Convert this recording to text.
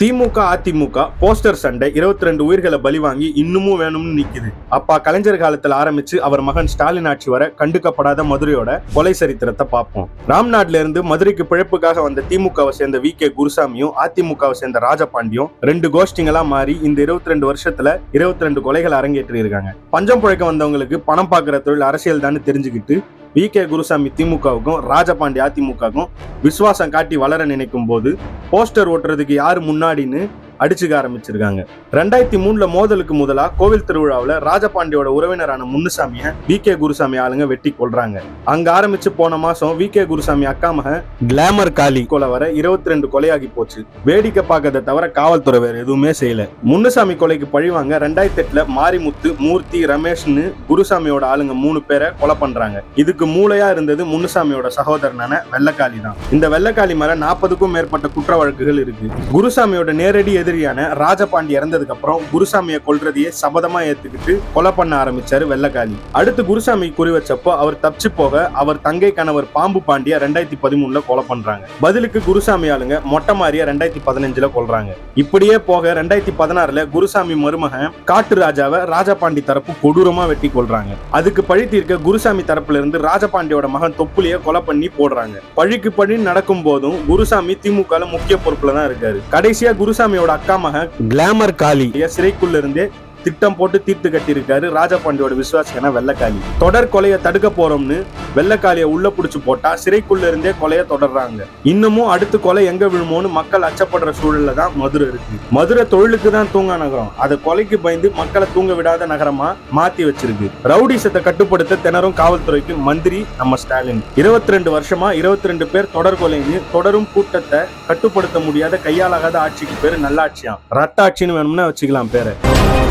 DMK AIADMK poster சண்டை 22 ரெண்டு உயிர்களை பலி வாங்கி இன்னமும் வேணும்னு நிக்குது. அப்பா கலைஞர் காலத்துல ஆரம்பிச்சு அவர் மகன் ஸ்டாலின் ஆட்சி வர கண்டுக்கப்படாத மதுரையோட கொலை சரித்திரத்தை பார்ப்போம். ராம்நாட்ல இருந்து மதுரைக்கு பிழைப்புக்காக வந்த திமுகவை சேர்ந்த வி. கே. குருசாமியும் அதிமுகவை சேர்ந்த ராஜபாண்டியும் ரெண்டு கோஷ்டிங்களா மாறி இந்த 22 ரெண்டு வருஷத்துல 22 ரெண்டு கொலைகள் அரங்கேற்றி இருக்காங்க பஞ்சம் புழைக்க வந்தவங்களுக்கு பணம் பார்க்குற தொழில் அரசியல் தான் தெரிஞ்சுக்கிட்டு வி கே குருசாமி திமுகவுக்கும் ராஜபாண்டி அதிமுகவுக்கும் விசுவாசம் காட்டி வளர நினைக்கும் போது போஸ்டர் ஓட்டுறதுக்கு யார் முன்னாடின்னு அடிச்சுக்க ஆரம்பிச்சிருக்காங்க. ரெண்டாயிரத்தி மூணுல மோதலுக்கு முதலா கோவில் திருவிழாவில் ராஜபாண்டியோட உறவினரான முன்னுசாமிய வி. கே. குருசாமி ஆளுங்க வெட்டி கொல்றாங்க. அங்க ஆரம்பிச்சு போன மாசம் வி. கே. குருசாமி அக்கா மகன் கிளாமர் காளி கொலை வர 22 ரெண்டு கொலையாகி போச்சு. வேடிக்கை பார்க்கறதை தவிர காவல்துறை வேற எதுவுமே செய்யல. முன்னுசாமி கொலைக்கு பழிவாங்க ரெண்டாயிரத்தி எட்டுல மாரிமுத்து மூர்த்தி ரமேஷ்னு குருசாமியோட ஆளுங்க மூணு பேரை கொலை பண்றாங்க. இதுக்கு மூளையா இருந்தது முன்னுசாமியோட சகோதரனான வெள்ளக்காளி தான். இந்த வெள்ளக்காளி மேல நாற்பதுக்கும் மேற்பட்ட குற்ற வழக்குகள் இருக்கு. குருசாமியோட நேரடி எதிரியான ராஜபாண்டி இறந்ததுக்கு அப்புறம் குருசாமியை கொல்றதையே சபதமா ஏத்துக்கிட்டு கொலை பண்ண ஆரம்பிச்சாரு வெள்ளக்காளி அடுத்து குருசாமி குறி வச்சப்போ அவர் தப்பிச்சு போக அவர் தங்கை கணவர் பாம்பு பாண்டிய ரெண்டாயிரத்தி பதிமூணுல கொலை பண்றாங்க. பதிலுக்கு குருசாமி ஆளுங்க மொட்டை மாறிய ரெண்டாயிரத்தி பதினஞ்சுல கொல்றாங்க. இப்படியே போக ரெண்டாயிரத்தி பதினாறுல குருசாமி மருமகன் காட்டு ராஜாவை ராஜபாண்டி தரப்பு கொடூரமா வெட்டி கொள்றாங்க அதுக்கு பழி தீர்க்க குருசாமி தரப்புல இருந்து ராஜபாண்டியோட மகன் தொப்புலிய கொலை பண்ணி போடுறாங்க. பழிக்கு பழி நடக்கும் போதும் குருசாமி திமுக முக்கிய பொறுப்புல தான் இருக்காரு. கடைசியா குருசாமியோட அக்கா மகன் கிளாமர் காளி சிறைக்குள்ள இருந்தே திட்டம் போட்டு தீர்த்து கட்டியிருக்காரு ராஜபாண்டியோட விசுவாசியான வெள்ளக்காளி. தொடர் கொலையை தடுக்க போறோம்னு வெள்ளக்காளிய உள்ள புடிச்சு போட்டா சிறைக்குள்ள இருந்தே கொலையை தொடர்றாங்க. இன்னமும் அடுத்து கொலை எங்க விழுமோன்னு மக்கள் அச்சப்படுற சூழல்ல தான் மதுரை இருக்கு. மதுரை தொழிலுக்கு தான் தூங்கா நகரம். அதை கொலைக்கு பயந்து மக்களை தூங்க விடாத நகரமா மாத்தி வச்சிருக்கு. ரவுடிசத்தை கட்டுப்படுத்த திணறும் காவல்துறைக்கு மந்திரி நம்ம ஸ்டாலின். 22 ரெண்டு வருஷமா 22 ரெண்டு பேர் தொடர் கொலைன்னு தொடரும் கூட்டத்தை கட்டுப்படுத்த முடியாத கையாலாகாத ஆட்சிக்கு பேரு நல்லாட்சியாம். ரத்தாட்சின்னு வேணும்னா வச்சுக்கலாம் பேரை.